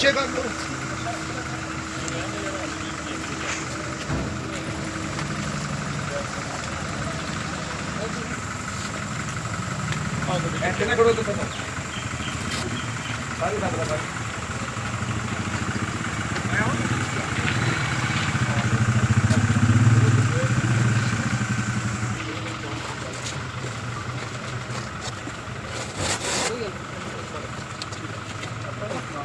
ਪਿੱਛੇ ਕਰ ਲਓ ਐਂਟੀਨਾ ਕਰੋ ਤਾਂ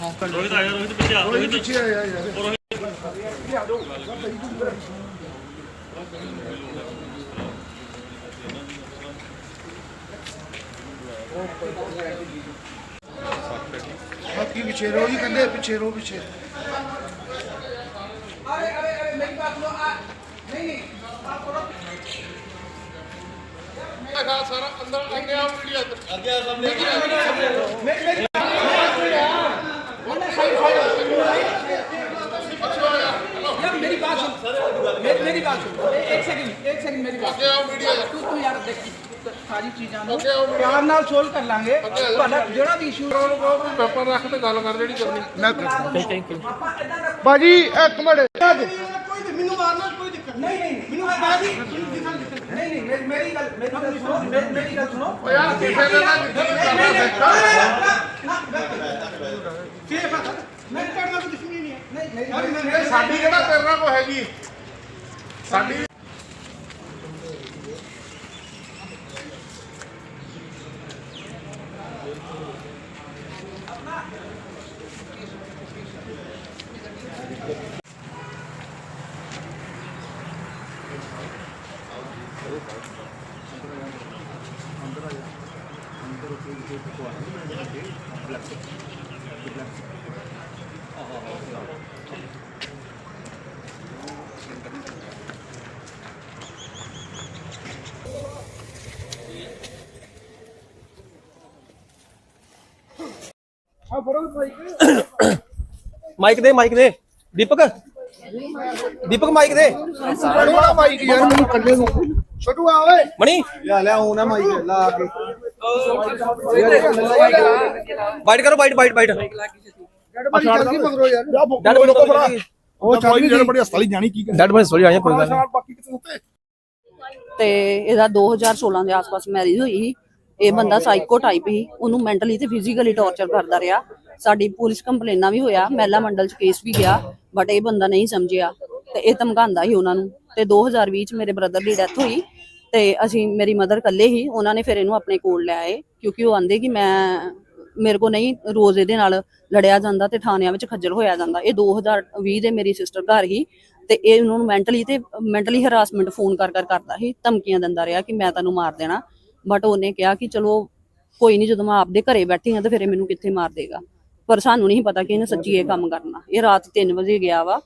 ਰੋਹਿਤ ਆਇਆ ਰੋਹਿਤ ਪਿੱਛੇ ਆ ਕੋਈ ਪਿੱਛੇ ਆਇਆ ਯਾਰ ਬਾਕੀ ਪਿੱਛੇ ਰਹੋ ਜੀ ਕਹਿੰਦੇ ਪਿੱਛੇ ਰਹੋ ਪਿੱਛੇ यार मेरी मेरी बात सुन ए- एक सेकंड एक सेकंड मेरी बात सुन। तू तू यार देख ਸਾਰੀ ਚੀਜ਼ਾਂ ਨੂੰ ਪਿਆਰ ਨਾਲ ਸੋਲਵ ਕਰ ਲਾਂਗੇ ਤੁਹਾਡਾ ਜਿਹੜਾ ਵੀ ਇਸ਼ੂ ਪੇਪਰ ਰੱਖ ਤੇ ਗੱਲ ਕਰ ਜਿਹੜੀ ਕਰਨੀ ਮੈਂ ਬਾਜੀ ਇੱਕ ਮਿੰਟ ਕੋਈ ਮੈਨੂੰ ਮਾਰਨਾ ਕੋਈ ਦਿੱਕਤ ਨਹੀਂ ਨਹੀਂ ਮੈਨੂੰ ਬਾਜੀ ਨਹੀਂ ਨਹੀਂ ਮੇਰੀ- ਮੇਰੀ ਗੱਲ ਮੇਰੀ ਗੱਲ ਸੁਣੋ ਮੇਰੀ- ਮੇਰੀ ਗੱਲ ਸੁਣੋ ਯਾਰ ਕਿਸੇ ਦੇ ਨਾਲ ਯਕੀਨ ਕਰਨਾ ਕੀ ਪਤਾ ਮੈਂ ਕਰਨਾ ਕੋਈ ਦੁਸ਼ਮਣੀ ਨਹੀਂ ਹੈ ਨਹੀਂ ਨਹੀਂ ਸਾਡੀ ਕਿਹੜਾ ਤੇਰੇ ਨਾਲ ਕੋ ਹੈਗੀ sandi ਮਾਈਕ। ਦੇ ਮਾਈਕ ਦੇ। ਦੀਪਕ? ਦੀਪਕ ਮਾਈਕ ਦੇ। ਬੜਾ ਮਾਈਕ ਯਾਰ। ਮੈਨੂੰ ਕੱਢੇ ਨੂੰ ਛੋਟੂ ਆ ਓਏ। ਮਣੀ? ਲੈ ਲੈ ਆਉਣਾ ਮਾਈਕ ਲਾ ਕੇ। ਬਾਈਟ ਕਰੋ ਬਾਈਟ ਬਾਈਟ ਬਾਈਟ ਡੈਡ ਬੜੀ ਜਲਦੀ ਮਗਰੋ ਯਾਰ। ਡੈਡ ਬਣੀ ਲੋਕੋ ਫੜਾ। ਉਹ ਚੱਲ ਗਈ ਬੜੀ ਹਸਤਾਲੀ ਜਾਣੀ ਕੀ ਡੈਡ ਬਣੀ ਸੋਰੀ ਆਇਆ ਕੋਈ ਗੱਲ ਨਹੀਂ। ਤੇ ਇਹਦਾ 2016 ਦੇ ਆਸ-ਪਾਸ ਮੈਰਿਜ ਹੋਈ ਸੀ। ਇਹ ਬੰਦਾ ਸਾਈਕੋ ਟਾਈਪ ਹੀ ਉਹਨੂੰ ਮੈਂਟਲੀ ਤੇ ਫਿਜ਼ੀਕਲੀ ਟੌਰਚਰ ਕਰਦਾ ਰਿਹਾ। ਸਾਡੀ ਪੁਲਿਸ ਕੰਪਲੇਨਾਂ ਵੀ ਹੋਇਆ, ਮਹਿਲਾ ਮੰਡਲ ਚ ਕੇਸ ਵੀ ਗਿਆ ਬਟ ਇਹ ਬੰਦਾ ਨਹੀਂ ਸਮਝਿਆ ਤੇ ਇਹ ਧਮਕਾਉਂਦਾ ਸੀ ਉਹਨਾਂ ਨੂੰ। ਤੇ 2020 ਚ ਮੇਰੇ ਬ੍ਰਦਰ ਦੀ ਡੈਥ ਹੋਈ ਤੇ ਅਸੀਂ, ਮੇਰੀ ਮਦਰ ਇਕੱਲੇ ਹੀ ਉਹਨਾਂ ਨੇ ਫਿਰ ਇਹਨੂੰ ਆਪਣੇ ਕੋਲ ਲੈ ਆਏ, ਕਿਉਂਕਿ ਉਹ ਆਂਦੇ ਕਿ ਮੈਂ, ਮੇਰੇ ਕੋ ਨਹੀਂ, ਰੋਜ਼ ਇਹਦੇ ਨਾਲ ਲੜਿਆ ਜਾਂਦਾ ਤੇ ਥਾਣਿਆਂ ਵਿੱਚ ਖੱਜਲ ਹੋਇਆ ਜਾਂਦਾ। ਇਹ 2020 ਦੇ ਮੇਰੀ ਸਿਸਟਰ ਘਰ ਹੀ ਤੇ ਇਹ ਉਹਨਾਂ ਨੂੰ ਮੈਂਟਲੀ ਤੇ ਮੈਂਟਲੀ ਹਰਾਸਮੈਂਟ ਫੋਨ ਕਰ ਕਰ ਕਰਦਾ ਸੀ, ਧਮਕੀਆਂ ਦਿੰਦਾ ਰਿਹਾ ਕਿ ਮੈਂ ਤੈਨੂੰ ਮਾਰ ਦੇਣਾ। ਬਟ ਉਹਨੇ ਕਿਹਾ ਕਿ ਚਲੋ ਕੋਈ ਨਹੀਂ ਜਦੋਂ ਮੈਂ ਆਪਦੇ ਘਰੇ ਬੈਠੀ ਹਾਂ ਤਾਂ ਫਿਰ ਇਹ ਮੈਨੂੰ ਕਿੱਥੇ ਮਾਰ ਦੇਗਾ। ਪਰ ਸਾਨੂੰ ਨਹੀਂ ਪਤਾ ਕਿ ਇਹਨੇ ਸੱਚੀ ਇਹ ਕੰਮ ਕਰਨਾ। ਇਹ ਰਾਤ 3 ਵਜੇ ਗਿਆ ਵਾ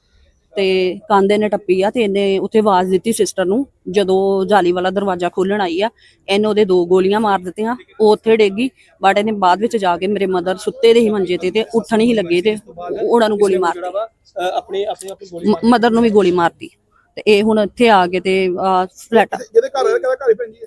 ਤੇ ਕਾਂਦੇ ਨੇ ਟੱਪੀ ਆ ਤੇ ਇਹਨੇ ਉੱਥੇ ਆਵਾਜ਼ ਦਿੱਤੀ ਸਿਸਟਰ ਨੂੰ ਜਦੋਂ ਜਾਲੀ ਵਾਲਾ ਦਰਵਾਜ਼ਾ ਖੋਲਣ ਆਈ ਆ ਇਹਨੇ ਉਹਦੇ ਦੋ ਗੋਲੀਆਂ ਮਾਰ ਦਿੱਤੀਆਂ ਉਹ ਉੱਥੇ ਡੇਗੀ ਬਟ ਇਹਨੇ ਬਾਅਦ ਵਿੱਚ ਜਾ ਕੇ ਮੇਰੇ ਮਦਰ ਸੁੱਤੇ ਦੇ ਹੀ ਮੰਜੇ ਤੇ ਤੇ ਉੱਠਣ ਹੀ ਲੱਗੇ ਤੇ ਉਹਨਾਂ ਨੂੰ ਗੋਲੀ ਮਾਰਤੀ ਆਪਣੀ ਆਪਣੀ ਆਪਣੀ ਗੋਲੀ ਮਦਰ ਨੂੰ ਵੀ ਗੋਲੀ ਮਾਰਤੀ ਤੇ ਇਹ ਹੁਣ ਇੱਥੇ ਆ ਕੇ ਤੇ ਫਲੈਟ ਜਿਹਦੇ ਘਰ ਹੈ ਕਿਹਦਾ ਘਰ ਹੀ ਪੈਂਦੀ ਹੈ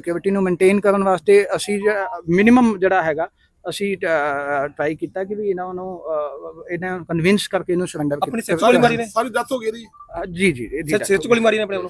ਸਿਕਿਉਰਿਟੀ ਨੂੰ ਮੇਨਟੇਨ ਕਰਨ ਵਾਸਤੇ ਅਸੀਂ ਮਿਨੀਮਮ ਜਿਹੜਾ ਹੈਗਾ ਅਸੀਂ ਟਰਾਈ ਕੀਤਾ ਕਿ ਵੀ ਇਹਨਾਂ ਨੂੰ ਇਹਨਾਂ ਨੂੰ ਕਨਵਿੰਸ ਕਰਕੇ ਇਹਨੂੰ ਸਰੈਂਡਰ ਆਪਣੀ ਸਿਰ 'ਚ ਗੋਲੀ ਮਾਰੀ ਨੇ? ਸਾਰੀ ਡੈਥ ਹੋ ਗਈ ਇਹਦੀ। ਜੀ ਜੀ ਇਹਦੀ ਸਿਰ- ਸਿਰ ਚ ਗੋਲੀ ਮਾਰੀ ਨੇ ਆਪਣੇ ਵੱਲੋਂ?